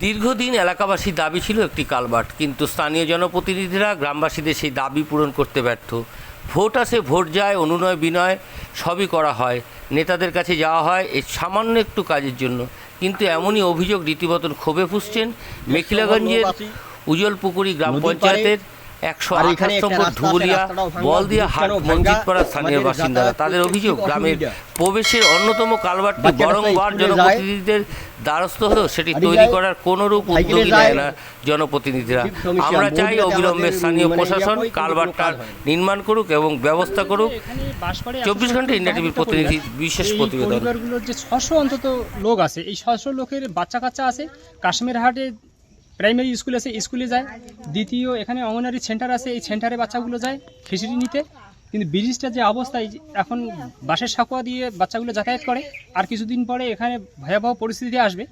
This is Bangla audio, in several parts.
দীর্ঘদিন এলাকাবাসীর দাবি ছিল একটি কালভার্ট কিন্তু স্থানীয় জনপ্রতিনিধিরা গ্রামবাসীদের সেই দাবি পূরণ করতে ব্যর্থ। ভোট আসে ভোট যায় অনুনয় বিনয় সবই করা হয়। নেতাদের কাছে যাওয়া হয় এই সামান্য একটু কাজের জন্য। কিন্তু এমনই অভিযোগ রীতিমতন ক্ষোভে ফুসছেন মেখিলাগঞ্জের উজলপুকুরি গ্রাম পঞ্চায়েতের একশো আঠাশ নম্বর ধুবুলিয়া বলদিয়া হাট মঞ্জিতপাড়া স্থানীয় বাসিন্দারা। তাদের অভিযোগ গ্রামের প্রবেশের অন্যতম কালভার্টটি বাচ্চারা তো বরংবার স্কুলে যায়। জনপ্রতিনিধিদের দ্বারস্থ হলেও সেটি তৈরি করার কোনোরূপ উদ্যোগী নেয় না জনপ্রতিনিধিরা। আমরা চাই অবিলম্বে স্থানীয় মানে প্রশাসন না। নির্মাণ করুক এবং ব্যবস্থা করুক। চব্বিশ ঘণ্টা ইন্ডিয়া টিভির প্রতিনিধি বিশেষ প্রতিবেদন। যে ছশো অন্তত লোক আছে এই ছশো লোকের বাচ্চা কাচ্চা আছে কাশ্মীর হাটে প্রাইমারি স্কুল আছে স্কুলে যায়। দ্বিতীয় এখানে অঙ্গনারী সেন্টার আছে, এই সেন্টারে বাচ্চাগুলো যায় খিচুড়ি নিতে। কিন্তু ব্রিজটার যে অবস্থা এখন বাসের সাঁকোয়া দিয়ে বাচ্চাগুলো যাতায়াত করে, আর কিছুদিন পরে এখানে ভয়াবহ পরিস্থিতি আসবে।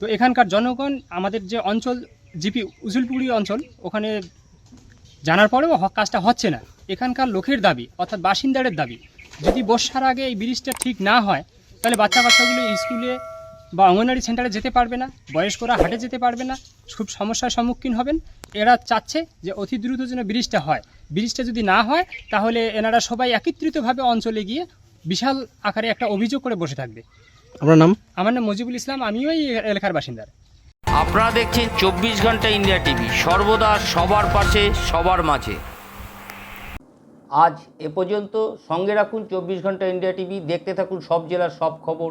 তো এখানকার জনগণ, আমাদের যে অঞ্চল, জিপি উজুলপুরি অঞ্চল, ওখানে জানার পরেও কাজটা হচ্ছে না। এখানকার লোকের দাবি, অর্থাৎ বাসিন্দাদের দাবি, যদি বর্ষার আগে এই ব্রিজটা ঠিক না হয়, তাহলে বাচ্চা বাচ্চাগুলো স্কুলে বা অঙ্গনওয়াড়ি সেন্টারে যেতে পারবে না বয়স্করা হাটে যেতে পারবে না খুব সমস্যার সম্মুখীন হবেন। এরা চাচ্ছে যে অতি দ্রুত যেন ব্রিজটা হয়। ব্রিজটা যদি না হয় তাহলে এনারা সবাই একত্রিতভাবে অঞ্চলে গিয়ে বিশাল আকারে একটা অভিযোগ করে বসে থাকবে। আপনার নাম? আমার নাম মজিবুল ইসলাম আমিও এই এলাকার বাসিন্দা আপনারা দেখছেন চব্বিশ ঘণ্টা ইন্ডিয়া টিভি সর্বদা সবার পাশে সবার মাঝে। আজ এ পর্যন্ত সঙ্গে রাখুন চব্বিশ ঘণ্টা ইন্ডিয়া টিভি দেখতে থাকুন সব জেলার সব খবর।